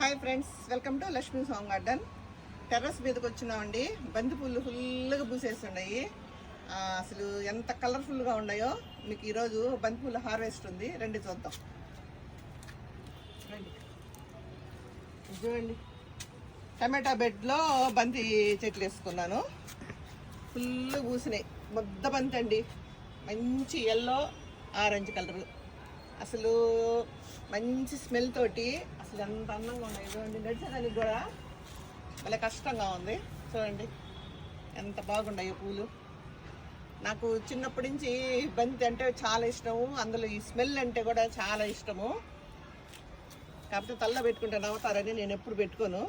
Hi friends welcome to Lakshmi song garden terrace మీదకి వచ్చినామండి. బంతి పూలు ఫుల్గా పూసేసి ఉన్నాయి అసలు ఎంత కలర్ఫుల్గా ఉన్నాయో మీకు ఈరోజు బంతి పూల హార్వెస్ట్ ఉంది. రండి చూద్దాం. రండి. చూడండి టమాటా బెడ్లో బంతి చెట్లు వేసుకున్నాను. ఫుల్ పూసినాయి. ముద్ద బంతి అండి. మంచి ఎల్లో ఆరెంజ్ కలరు అసలు మంచి స్మెల్ తోటి అసలు ఎంత అందంగా ఉన్నాయి చూడండి నడిచేదానికి కూడా భలే కష్టంగా ఉంది. చూడండి ఎంత బాగున్నాయి పూలు. నాకు చిన్నప్పటి నుంచి బంతి అంటే చాలా ఇష్టము అందులో ఈ స్మెల్ అంటే కూడా చాలా ఇష్టము. కాకపోతే తల్ల పెట్టుకుంటే నవ్వుతారని నేను ఎప్పుడు పెట్టుకోను.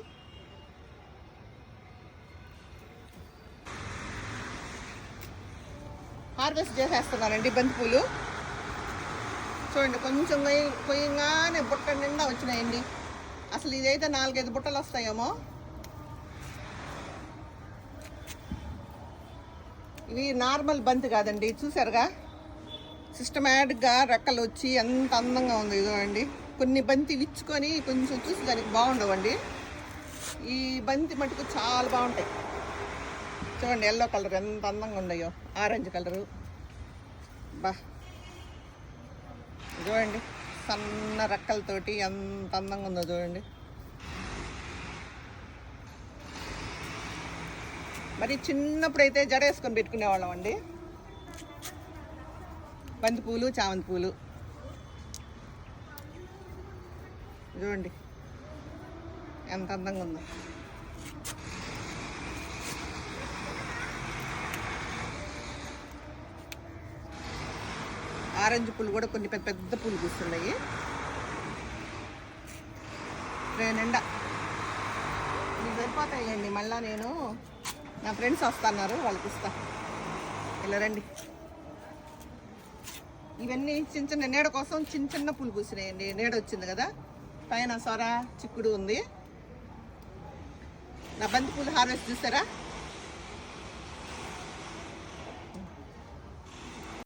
హార్వెస్ట్ చేసేస్తున్నానండి బంతి పూలు. చూడండి కొంచెం కొయ్య- కొయ్యంగానే బుట్ట నిండా వచ్చినాయండి. అసలు ఇదైతే నాలుగైదు బుట్టలు వస్తాయేమో. ఇవి నార్మల్ బంతి కాదండి చూసారుగా? సిస్టమేటిక్గా రెక్కలు వచ్చి ఎంత అందంగా ఉంది చూడండి కొన్ని బంతి విచ్చుకొని కొంచెం చూసి దానికి బాగుండవండి. ఈ బంతి మటుకు చాలా బాగుంటాయి. చూడండి ఎల్లో కలర్ ఎంత అందంగా ఉన్నాయో ఆరెంజ్ కలరు బా. చూడండి సన్న రెక్కలతోటి ఎంత అందంగా ఉందో చూడండి. మరి చిన్నప్పుడు అయితే జడ వేసుకొని పెట్టుకునేవాళ్ళం అండి. బంతి పూలు చామంతి పూలు చూడండి ఎంత అందంగా ఉందో. ఆరెంజ్ పూలు కూడా కొన్ని పెద్ద పెద్ద పూలు కూస్తున్నాయి ట్రే నిండా. ఇవి సరిపోతాయండి. మళ్ళీ నేను నా ఫ్రెండ్స్ వస్తున్నారు వాళ్ళకి ఇస్తా. ఇలా రండి. ఇవన్నీ చిన్న చిన్న నీడ కోసం చిన్న చిన్న పూలు పూసినాయండి. నీడ వచ్చింది కదా? పైన సొర చిక్కుడు ఉంది. నా బంతి పూలు హార్వెస్ట్ చూసారా